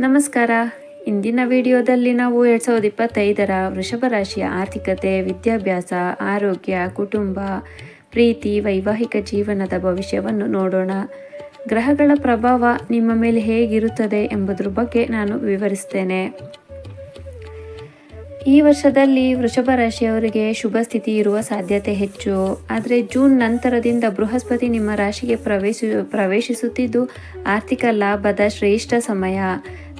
ನಮಸ್ಕಾರ. ಇಂದಿನ ವಿಡಿಯೋದಲ್ಲಿ ನಾವು ಎರಡು ಸಾವಿರದ ಇಪ್ಪತ್ತೈದರ ವೃಷಭ ರಾಶಿಯ ಆರ್ಥಿಕತೆ, ವಿದ್ಯಾಭ್ಯಾಸ, ಆರೋಗ್ಯ, ಕುಟುಂಬ, ಪ್ರೀತಿ, ವೈವಾಹಿಕ ಜೀವನದ ಭವಿಷ್ಯವನ್ನು ನೋಡೋಣ. ಗ್ರಹಗಳ ಪ್ರಭಾವ ನಿಮ್ಮ ಮೇಲೆ ಹೇಗಿರುತ್ತದೆ ಎಂಬುದರ ಬಗ್ಗೆ ನಾನು ವಿವರಿಸ್ತೇನೆ. ಈ ವರ್ಷದಲ್ಲಿ ವೃಷಭ ರಾಶಿಯವರಿಗೆ ಶುಭ ಸ್ಥಿತಿ ಇರುವ ಸಾಧ್ಯತೆ ಹೆಚ್ಚು. ಆದರೆ ಜೂನ್ ನಂತರದಿಂದ ಬೃಹಸ್ಪತಿ ನಿಮ್ಮ ರಾಶಿಗೆ ಪ್ರವೇಶ ಪ್ರವೇಶಿಸುತ್ತಿದ್ದು ಆರ್ಥಿಕ ಲಾಭದ ಶ್ರೇಷ್ಠ ಸಮಯ.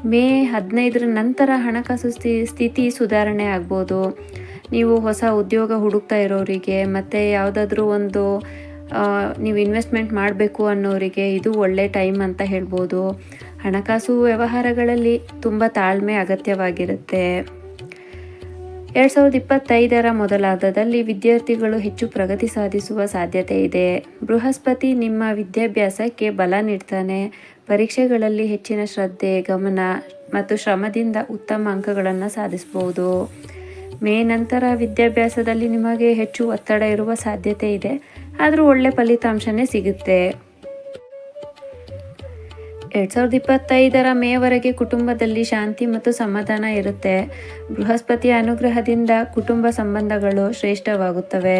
ಮೇ ಹದಿನೈದರ ನಂತರ ಹಣಕಾಸು ಸ್ಥಿ, ಸ್ಥಿತಿ ಸುಧಾರಣೆ ಆಗ್ಬೋದು. ನೀವು ಹೊಸ ಉದ್ಯೋಗ ಹುಡುಕ್ತಾ ಇರೋರಿಗೆ ಮತ್ತು ಯಾವುದಾದ್ರೂ ಒಂದು ನೀವು ಇನ್ವೆಸ್ಟ್ಮೆಂಟ್ ಮಾಡಬೇಕು ಅನ್ನೋರಿಗೆ ಇದು ಒಳ್ಳೆ ಟೈಮ್ ಅಂತ ಹೇಳ್ಬೋದು. ಹಣಕಾಸು ವ್ಯವಹಾರಗಳಲ್ಲಿ ತುಂಬ ತಾಳ್ಮೆ ಅಗತ್ಯವಾಗಿರುತ್ತೆ. ಎರಡು ಸಾವಿರದ ಇಪ್ಪತ್ತೈದರ ಮೊದಲಾದದಲ್ಲಿ ವಿದ್ಯಾರ್ಥಿಗಳು ಹೆಚ್ಚು ಪ್ರಗತಿ ಸಾಧಿಸುವ ಸಾಧ್ಯತೆ ಇದೆ. ಬೃಹಸ್ಪತಿ ನಿಮ್ಮ ವಿದ್ಯಾಭ್ಯಾಸಕ್ಕೆ ಬಲ ನೀಡ್ತಾನೆ. ಪರೀಕ್ಷೆಗಳಲ್ಲಿ ಹೆಚ್ಚಿನ ಶ್ರದ್ಧೆ, ಗಮನ ಮತ್ತು ಶ್ರಮದಿಂದ ಉತ್ತಮ ಅಂಕಗಳನ್ನು ಸಾಧಿಸಬಹುದು ಮೇ ನಂತರ ವಿದ್ಯಾಭ್ಯಾಸದಲ್ಲಿ ನಿಮಗೆ ಹೆಚ್ಚು ಒತ್ತಡ ಇರುವ ಸಾಧ್ಯತೆ ಇದೆ. ಆದರೂ ಒಳ್ಳೆ ಫಲಿತಾಂಶನೇ ಸಿಗುತ್ತೆ. ಎರಡು ಸಾವಿರದ ಇಪ್ಪತ್ತೈದರ ಮೇವರೆಗೆ ಕುಟುಂಬದಲ್ಲಿ ಶಾಂತಿ ಮತ್ತು ಸಮಾಧಾನ ಇರುತ್ತೆ. ಬೃಹಸ್ಪತಿಯ ಅನುಗ್ರಹದಿಂದ ಕುಟುಂಬ ಸಂಬಂಧಗಳು ಶ್ರೇಷ್ಠವಾಗುತ್ತವೆ.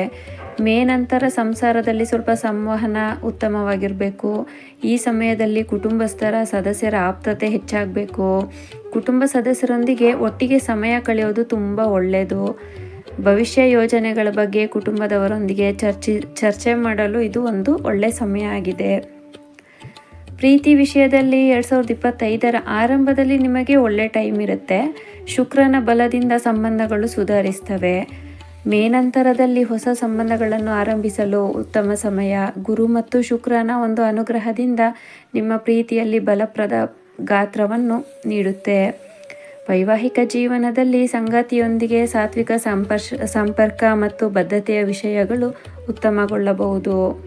ಮೇ ನಂತರ ಸಂಸಾರದಲ್ಲಿ ಸ್ವಲ್ಪ ಸಂವಹನ ಉತ್ತಮವಾಗಿರಬೇಕು. ಈ ಸಮಯದಲ್ಲಿ ಕುಟುಂಬಸ್ಥರ ಸದಸ್ಯರ ಆಪ್ತತೆ ಹೆಚ್ಚಾಗಬೇಕು. ಕುಟುಂಬ ಸದಸ್ಯರೊಂದಿಗೆ ಒಟ್ಟಿಗೆ ಸಮಯ ಕಳೆಯೋದು ತುಂಬ ಒಳ್ಳೆಯದು. ಭವಿಷ್ಯ ಯೋಜನೆಗಳ ಬಗ್ಗೆ ಕುಟುಂಬದವರೊಂದಿಗೆ ಚರ್ಚಿ, ಚರ್ಚೆ ಮಾಡಲು ಇದು ಒಂದು ಒಳ್ಳೆಯ ಸಮಯ ಆಗಿದೆ. ಪ್ರೀತಿ ವಿಷಯದಲ್ಲಿ ಎರಡು ಸಾವಿರದ ಇಪ್ಪತ್ತೈದರ ಆರಂಭದಲ್ಲಿ ನಿಮಗೆ ಒಳ್ಳೆ ಟೈಮ್ ಇರುತ್ತೆ. ಶುಕ್ರನ ಬಲದಿಂದ ಸಂಬಂಧಗಳು ಸುಧಾರಿಸ್ತವೆ. ಮೇ ನಂತರದಲ್ಲಿ ಹೊಸ ಸಂಬಂಧಗಳನ್ನು ಆರಂಭಿಸಲು ಉತ್ತಮ ಸಮಯ. ಗುರು ಮತ್ತು ಶುಕ್ರನ ಒಂದು ಅನುಗ್ರಹದಿಂದ ನಿಮ್ಮ ಪ್ರೀತಿಯಲ್ಲಿ ಬಲಪ್ರದ ಗಾತ್ರವನ್ನು ನೀಡುತ್ತೆ. ವೈವಾಹಿಕ ಜೀವನದಲ್ಲಿ ಸಂಗಾತಿಯೊಂದಿಗೆ ಸಾತ್ವಿಕ ಸಂಪರ್ಶ, ಸಂಪರ್ಕ ಮತ್ತು ಬದ್ಧತೆಯ ವಿಷಯಗಳು ಉತ್ತಮಗೊಳ್ಳಬಹುದು.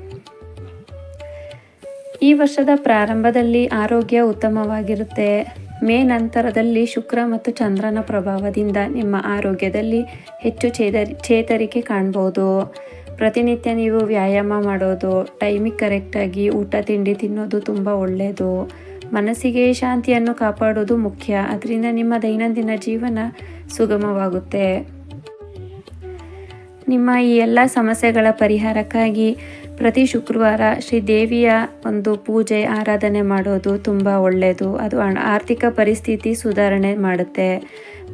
ಈ ವರ್ಷದ ಪ್ರಾರಂಭದಲ್ಲಿ ಆರೋಗ್ಯ ಉತ್ತಮವಾಗಿರುತ್ತೆ. ಮೇ ನಂತರದಲ್ಲಿ ಶುಕ್ರ ಮತ್ತು ಚಂದ್ರನ ಪ್ರಭಾವದಿಂದ ನಿಮ್ಮ ಆರೋಗ್ಯದಲ್ಲಿ ಹೆಚ್ಚು ಚೇತರಿ ಚೇತರಿಕೆ ಕಾಣ್ಬೋದು. ಪ್ರತಿನಿತ್ಯ ನೀವು ವ್ಯಾಯಾಮ ಮಾಡೋದು ಟೈಮಿಗೆ ಕರೆಕ್ಟಾಗಿ ಊಟ, ತಿಂಡಿ ತಿನ್ನೋದು ತುಂಬ ಒಳ್ಳೆಯದು ಮನಸ್ಸಿಗೆ ಶಾಂತಿಯನ್ನು ಕಾಪಾಡೋದು ಮುಖ್ಯ. ಅದರಿಂದ ನಿಮ್ಮ ದೈನಂದಿನ ಜೀವನ ಸುಗಮವಾಗುತ್ತೆ. ನಿಮ್ಮ ಈ ಎಲ್ಲ ಸಮಸ್ಯೆಗಳ ಪರಿಹಾರಕ್ಕಾಗಿ ಪ್ರತಿ ಶುಕ್ರವಾರ ಶ್ರೀ ದೇವಿಯ ಒಂದು ಪೂಜೆ, ಆರಾಧನೆ ಮಾಡೋದು ತುಂಬ ಒಳ್ಳೆಯದು ಅದು ಆರ್ಥಿಕ ಪರಿಸ್ಥಿತಿ ಸುಧಾರಣೆ ಮಾಡುತ್ತೆ.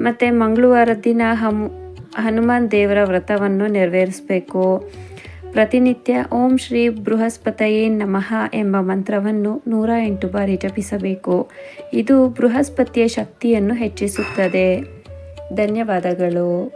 ಮತ್ತು ಮಂಗಳವಾರ ದಿನ ಹಮ್, ಹನುಮಾನ್ ದೇವರ ವ್ರತವನ್ನು ನೆರವೇರಿಸಬೇಕು. ಪ್ರತಿನಿತ್ಯ ಓಂ ಶ್ರೀ ಬೃಹಸ್ಪತಯೇ ನಮಃ ಎಂಬ ಮಂತ್ರವನ್ನು ನೂರ ಎಂಟು ಬಾರಿ ಜಪಿಸಬೇಕು. ಇದು ಬೃಹಸ್ಪತಿಯ ಶಕ್ತಿಯನ್ನು ಹೆಚ್ಚಿಸುತ್ತದೆ. ಧನ್ಯವಾದಗಳು.